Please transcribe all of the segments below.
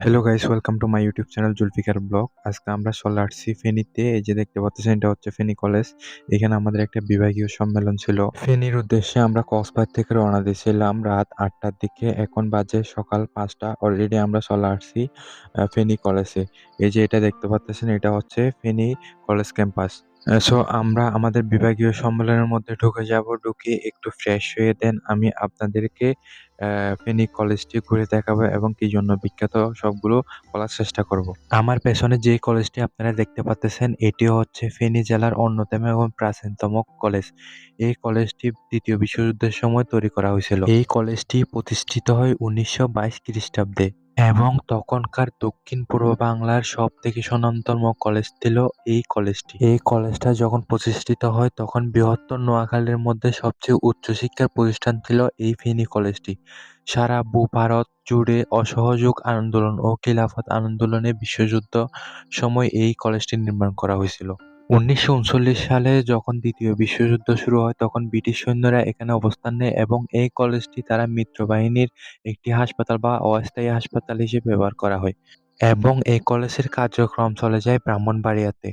Hello guys welcome to my YouTube channel Zulfikar blog আজকে আমরা চলে আসছি ফেনীতে। এই যে দেখতে পাচ্ছেন, এটা হচ্ছে ফেনী কলেজ। এখানে আমাদের একটা বিভাগীয় সম্মেলন ছিল। ফেনীর উদ্দেশ্যে আমরা কক্সবাজার থেকে রওনা দিয়েছিলাম রাত আটটার দিকে। এখন বাজে সকাল পাঁচটা। অলরেডি আমরা চলে আসছি ফেনী কলেজে। এই যে এটা দেখতে পাচ্ছেন, এটা হচ্ছে ফেনী কলেজ ক্যাম্পাস। সো আমরা আমাদের বিভাগীয় সম্মেলনের মধ্যে ঢুকে যাব, ঢুকে একটু ফ্রেশ হয়ে দেন। আমি আপনাদেরকে ফেনী কলেজটি ঘুরে দেখাবো এবং কি জন্য বিখ্যাত সবগুলো বলার চেষ্টা করব। আমার পেছনে যে কলেজটি আপনারা দেখতে পাচ্ছেন এটি হচ্ছে ফেনী জেলার অন্যতম এবং প্রাচীনতম কলেজ এই কলেজটি দ্বিতীয় বিশ্বযুদ্ধের সময় তৈরি করা হয়েছিল। এই কলেজটি প্রতিষ্ঠিত হয় উনিশশো বাইশ খ্রিস্টাব্দে। এবং তখনকার দক্ষিণ পূর্ব বাংলার সব থেকে স্বনামতম কলেজ ছিল এই কলেজটি। এই কলেজটা যখন প্রতিষ্ঠিত হয়, তখন বৃহত্তর নোয়াখালীর মধ্যে সবচেয়ে উচ্চশিক্ষার প্রতিষ্ঠান ছিল এই ফেনী কলেজটি। সারা ভূ ভারত জুড়ে অসহযোগ আন্দোলন ও খিলাফত আন্দোলনে বিশ্বযুদ্ধ সময় এই কলেজটি নির্মাণ করা হয়েছিল। উনিশশো উনচল্লিশ সালে যখন দ্বিতীয় বিশ্বযুদ্ধ শুরু হয়, তখন ব্রিটিশ সৈন্যরা এখানে অবস্থান নেয় এবং এই কলেজটি তারা মিত্রবাহিনীর একটি হাসপাতাল বা অস্থায়ী হাসপাতাল হিসেবে ব্যবহার করা হয়। এবং এই কলেজের কার্যক্রম চলে যায় ব্রাহ্মণবাড়িয়াতে।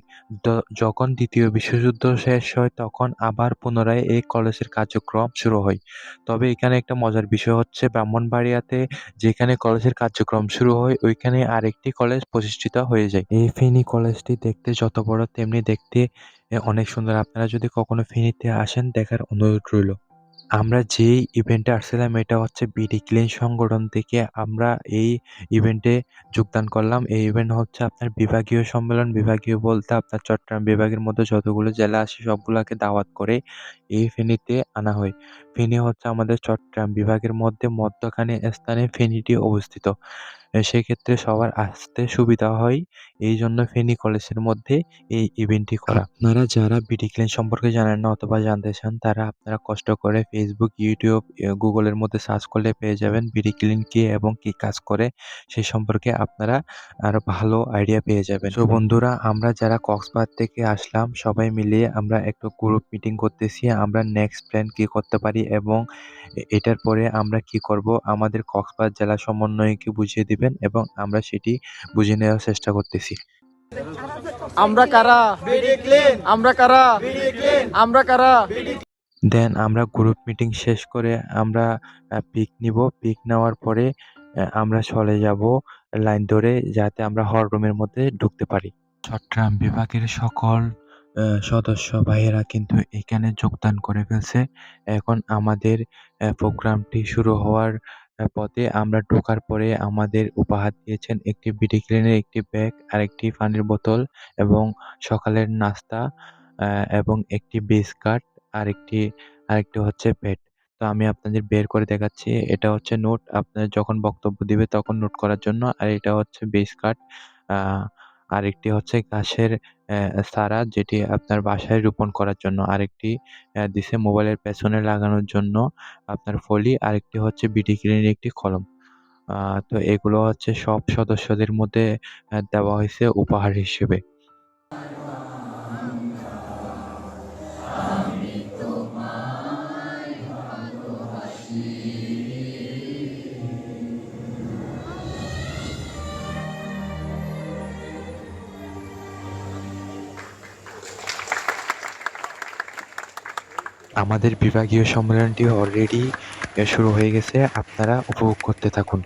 যখন দ্বিতীয় বিশ্বযুদ্ধ শেষ হয়, তখন আবার পুনরায় এই কলেজের কার্যক্রম শুরু হয়। তবে এখানে একটা মজার বিষয় হচ্ছে, ব্রাহ্মণবাড়িয়াতে যেখানে কলেজের কার্যক্রম শুরু হয়, ওইখানে আরেকটি কলেজ প্রতিষ্ঠিত হয়ে যায়। এই ফেনী কলেজটি দেখতে যত বড়, তেমনি দেখতে অনেক সুন্দর। আপনারা যদি কখনো ফেনীতে আসেন, দেখার অনুরোধ রইল। আমরা যেই ইভেন্টে আসছিলাম, এটা হচ্ছে বিডি ক্লিন সংগঠন থেকে আমরা এই ইভেন্টে যোগদান করলাম। এই ইভেন্ট হচ্ছে আপনার বিভাগীয় সম্মেলন। বিভাগীয় বলতে আপনার চট্টগ্রাম বিভাগের মধ্যে যতগুলো জেলা আছে, সবগুলোকে দাওয়াত করে এই ফেনীতে আনা হয়। ফেনী হচ্ছে আমাদের চট্টগ্রাম বিভাগের মধ্যে মধ্যখানে স্থানে ফেনীটি অবস্থিত। সেক্ষেত্রে সবার আসতে সুবিধা হয়। এই জন্য ফেনী কলেজের মধ্যে এই ইভেন্টটি করা। আপনারা যারা বিডি ক্লিন সম্পর্কে জানেন না অথবা জানতে চান, তারা আপনারা কষ্ট করে ফেসবুক ইউটিউব গুগলের মধ্যে সার্চ করলে পেয়ে যাবেন বিডি ক্লিন কি এবং কি কাজ করে সেই সম্পর্কে আপনারা আরও ভালো আইডিয়া পেয়ে যাবেন। তো বন্ধুরা, আমরা যারা কক্সবাজার থেকে আসলাম, সবাই মিলিয়ে আমরা একটু গ্রুপ মিটিং করতেছি, আমরা নেক্সট প্ল্যান কি করতে পারি এবং এটার পরে আমরা কি করব, আমাদের কক্সবাজার জেলা সমন্বয়কে বুঝিয়ে দিবেন এবং আমরা সেটি বুঝে নেওয়ার চেষ্টা করতেছি। আমরা কারা? আমরা কারা? আমরা কারা? দেন আমরা গ্রুপ মিটিং শেষ করে আমরা পিক নিব। পিক নেওয়ার পরে আমরা চলে যাব লাইন ধরে যাতে আমরা হল রুমের মধ্যে ঢুকতে পারি। চট্টগ্রাম বিভাগের সকল সদস্য ভাইয়েরা কিন্তু এখানে যোগদান করে ফেলছে। এখন আমাদের প্রোগ্রামটি শুরু হওয়ার পথে আমরা ঢোকার পরে আমাদের উপহার দিয়েছেন একটি বিডি ক্লিনের একটি ব্যাগ আর একটি পানির বোতল এবং সকালের নাস্তা আহ, এবং একটি বিস্কাট আরেকটি আরেকটি হচ্ছে পেট। তো আমি আপনাদের বের করে দেখাচ্ছি। এটা হচ্ছে নোট। আপনারা যখন বক্তব্য দিবে তখন নোট করার জন্য। আর এটা হচ্ছে বেস কার্ড আরেকটি হচ্ছে ঘাসের সারা যেটি আপনার বাসায় রোপণ করার জন্য। আরেকটি দিছে মোবাইলের পেছনে লাগানোর জন্য আপনার ফলি। আরেকটি হচ্ছে বিটি ক্লিনের একটি কলম। তো এগুলো হচ্ছে সব সদস্যদের মধ্যে দেওয়া হয়েছে উপহার হিসেবে। আমাদের বিভাগীয় সম্মেলনটি অলরেডি শুরু হয়ে গেছে। আপনারা উপভোগ করতে থাকুন।